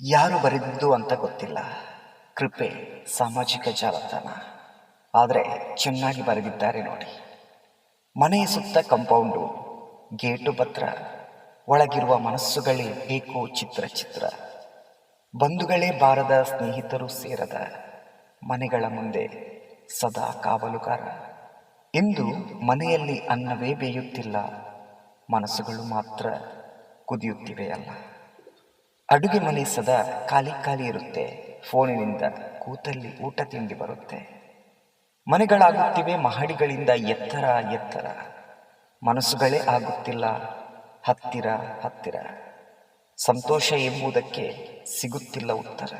ಯಾರು ಬರೆದಿದ್ದು ಅಂತ ಗೊತ್ತಿಲ್ಲ. ಕೃಪೆ, ಸಾಮಾಜಿಕ ಜಾಲತಾಣ. ಆದರೆ ಚೆನ್ನಾಗಿ ಬರೆದಿದ್ದಾರೆ ನೋಡಿ. ಮನೆಯ ಸುತ್ತ ಕಂಪೌಂಡು ಗೇಟು ಪತ್ರ, ಒಳಗಿರುವ ಮನಸ್ಸುಗಳೇ ಏಕೋ ಚಿತ್ರ ಚಿತ್ರ. ಬಂಧುಗಳೇ ಬಾರದ ಸ್ನೇಹಿತರು ಸೇರದ, ಮನೆಗಳ ಮುಂದೆ ಸದಾ ಕಾವಲುಗಾರ. ಇಂದು ಮನೆಯಲ್ಲಿ ಅನ್ನವೇ ಬೇಯುತ್ತಿಲ್ಲ, ಮನಸ್ಸುಗಳು ಮಾತ್ರ ಕುದಿಯುತ್ತಿವೆಯಲ್ಲ. ಅಡುಗೆ ಮನೆ ಸದಾ ಖಾಲಿ ಖಾಲಿ ಇರುತ್ತೆ. ಫೋನಿನಿಂದ ಕೂತಲ್ಲಿ ಊಟ ತಿಂಡಿ ಬರುತ್ತೆ. ಮನೆಗಳಾಗುತ್ತಿವೆ ಮಹಡಿಗಳಿಂದ ಎತ್ತರ ಎತ್ತರ. ಮನಸ್ಸುಗಳೇ ಆಗುತ್ತಿಲ್ಲ. ಹತ್ತಿರ ಹತ್ತಿರ. ಸಂತೋಷ ಎಂಬುದಕ್ಕೆ ಸಿಗುತ್ತಿಲ್ಲ ಉತ್ತರ.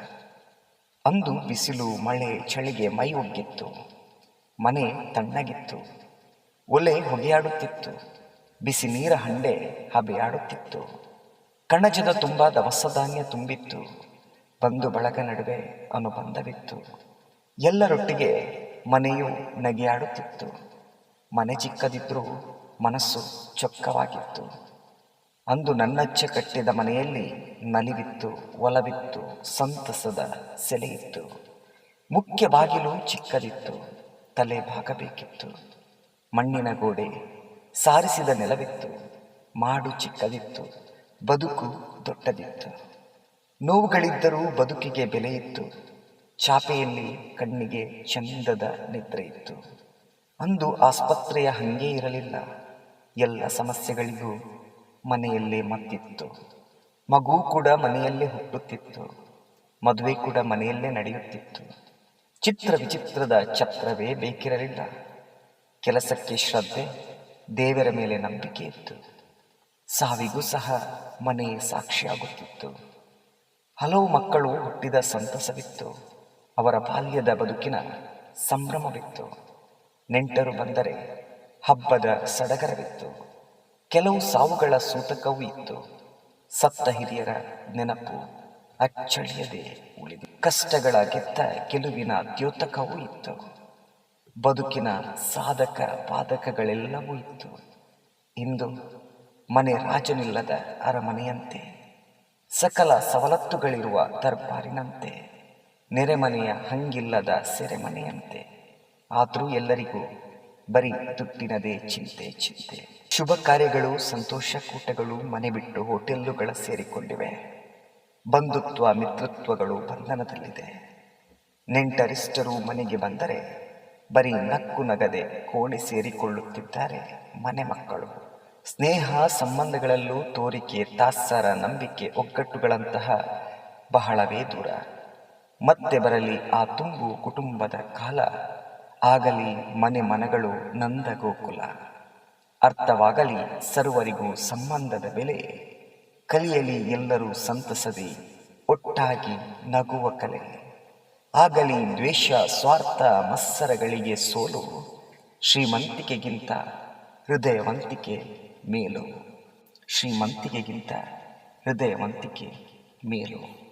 ಅಂದು ಬಿಸಿಲು, ಮಳೆ, ಚಳಿಗೆ ಮೈ ಒಗ್ಗಿತ್ತು. ಮನೆ ತಣ್ಣಗಿತ್ತು. ಒಲೆ ಹೊಗೆಯಾಡುತ್ತಿತ್ತು. ಬಿಸಿ ನೀರ ಹಂಡೆ ಹಬೆಯಾಡುತ್ತಿತ್ತು. ಕಣಜದ ತುಂಬ ದವಸ ಧಾನ್ಯ ತುಂಬಿತ್ತು. ಬಂಧು ಬಳಗ ನಡುವೆ ಅನುಬಂಧವಿತ್ತು. ಎಲ್ಲರೊಟ್ಟಿಗೆ ಮನೆಯು ನಗೆಯಾಡುತ್ತಿತ್ತು. ಮನೆ ಚಿಕ್ಕದಿದ್ದರೂ ಮನಸ್ಸು ಚೊಕ್ಕವಾಗಿತ್ತು. ಅಂದು ನನ್ನಚ್ಚೆ ಕಟ್ಟಿದ ಮನೆಯಲ್ಲಿ ನಲಿವಿತ್ತು, ಒಲವಿತ್ತು, ಸಂತಸದ ಸೆಲೆಯಿತ್ತು. ಮುಖ್ಯ ಬಾಗಿಲು ಚಿಕ್ಕದಿತ್ತು, ತಲೆ ಬಾಗಬೇಕಿತ್ತು. ಮಣ್ಣಿನ ಗೋಡೆ ಸಾರಿಸಿದ ನೆಲವಿತ್ತು, ಮಾಡು ಚಿಕ್ಕದಿತ್ತು. ಬದುಕು ದೊಡ್ಡದಿತ್ತು. ನೋವುಗಳಿದ್ದರೂ ಬದುಕಿಗೆ ಬೆಲೆಯಿತ್ತು. ಚಾಪೆಯಲ್ಲಿ ಕಣ್ಣಿಗೆ ಚಂದದ ನಿದ್ರೆ ಇತ್ತು. ಅಂದು ಆಸ್ಪತ್ರೆಯ ಹಂಗೆ ಇರಲಿಲ್ಲ. ಎಲ್ಲ ಸಮಸ್ಯೆಗಳಿಗೂ ಮನೆಯಲ್ಲೇ ಮತ್ತಿತ್ತು. ಮಗು ಕೂಡ ಮನೆಯಲ್ಲೇ ಹುಟ್ಟುತ್ತಿತ್ತು. ಮದುವೆ ಕೂಡ ಮನೆಯಲ್ಲೇ ನಡೆಯುತ್ತಿತ್ತು. ಚಿತ್ರ ವಿಚಿತ್ರದ ಛತ್ರವೇ ಬೇಕಿರಲಿಲ್ಲ. ಕೆಲಸಕ್ಕೆ ಶ್ರದ್ಧೆ, ದೇವರ ಮೇಲೆ ನಂಬಿಕೆ ಇತ್ತು. ಸಾವಿಗೂ ಸಹ ಮನೆ ಸಾಕ್ಷಿಯಾಗುತ್ತಿತ್ತು. ಹಲವು ಮಕ್ಕಳು ಹುಟ್ಟಿದ ಸಂತಸವಿತ್ತು. ಅವರ ಬಾಲ್ಯದ ಬದುಕಿನ ಸಂಭ್ರಮವಿತ್ತು. ನೆಂಟರು ಬಂದರೆ ಹಬ್ಬದ ಸಡಗರವಿತ್ತು. ಕೆಲವು ಸಾವುಗಳ ಸೂತಕವೂ ಇತ್ತು. ಸತ್ತ ಹಿರಿಯರ ನೆನಪು ಅಚ್ಚಳಿಯದೆ ಉಳಿದು, ಕಷ್ಟಗಳ ಗೆದ್ದ ಗೆಲುವಿನ ದ್ಯೋತಕವೂ ಇತ್ತು. ಬದುಕಿನ ಸಾಧಕ ಬಾಧಕಗಳೆಲ್ಲವೂ ಇತ್ತು. ಇಂದು ಮನೆ ರಾಜನಿಲ್ಲದ ಅರಮನೆಯಂತೆ. ಸಕಲ ಸವಲತ್ತುಗಳಿರುವ ದರ್ಬಾರಿನಂತೆ. ನೆರೆಮನೆಯ ಹಂಗಿಲ್ಲದ ಸೆರೆಮನೆಯಂತೆ. ಆದರೂ ಎಲ್ಲರಿಗೂ ಬರೀ ದುಡ್ಡಿನದೇ ಚಿಂತೆ ಚಿಂತೆ. ಶುಭ ಕಾರ್ಯಗಳು, ಸಂತೋಷ ಕೂಟಗಳು, ಮನೆ ಬಿಟ್ಟು ಹೋಟೆಲ್ಲುಗಳ ಸೇರಿಕೊಂಡಿವೆ. ಬಂಧುತ್ವ, ಮಿತ್ರತ್ವಗಳು ಬಂಧನದಲ್ಲಿದೆ. ನೆಂಟರಿಷ್ಟರು ಮನೆಗೆ ಬಂದರೆ ಬರೀ ನಕ್ಕು ನಗದೆ ಕೋಣೆ ಸೇರಿಕೊಳ್ಳುತ್ತಿದ್ದಾರೆ ಮನೆ ಮಕ್ಕಳು. ಸ್ನೇಹ ಸಂಬಂಧಗಳಲ್ಲೂ ತೋರಿಕೆ, ತಾತ್ಸಾರ, ನಂಬಿಕೆ, ಒಗ್ಗಟ್ಟುಗಳಂತಹ ಬಹಳವೇ ದೂರ. ಮತ್ತೆ ಬರಲಿ ಆ ತುಂಬು ಕುಟುಂಬದ ಕಾಲ. ಆಗಲಿ ಮನೆ ಮನಗಳು ನಂದ ಗೋಕುಲ. ಅರ್ಥವಾಗಲಿ ಸರ್ವರಿಗೂ ಸಂಬಂಧದ ಬೆಲೆ. ಕಲಿಯಲಿ ಎಲ್ಲರೂ ಸಂತಸದಿ, ಒಟ್ಟಾಗಿ ನಗುವ ಕಲೆ. ಆಗಲಿ ದ್ವೇಷ, ಸ್ವಾರ್ಥ, ಮತ್ಸರಗಳಿಗೆ ಸೋಲು. ಶ್ರೀಮಂತಿಕೆಗಿಂತ ಹೃದಯವಂತಿಕೆ ಮೇಲು ಶ್ರೀಮಂತಿಕೆಗಿಂತ ಹೃದಯವಂತಿಕೆ ಮೇಲು.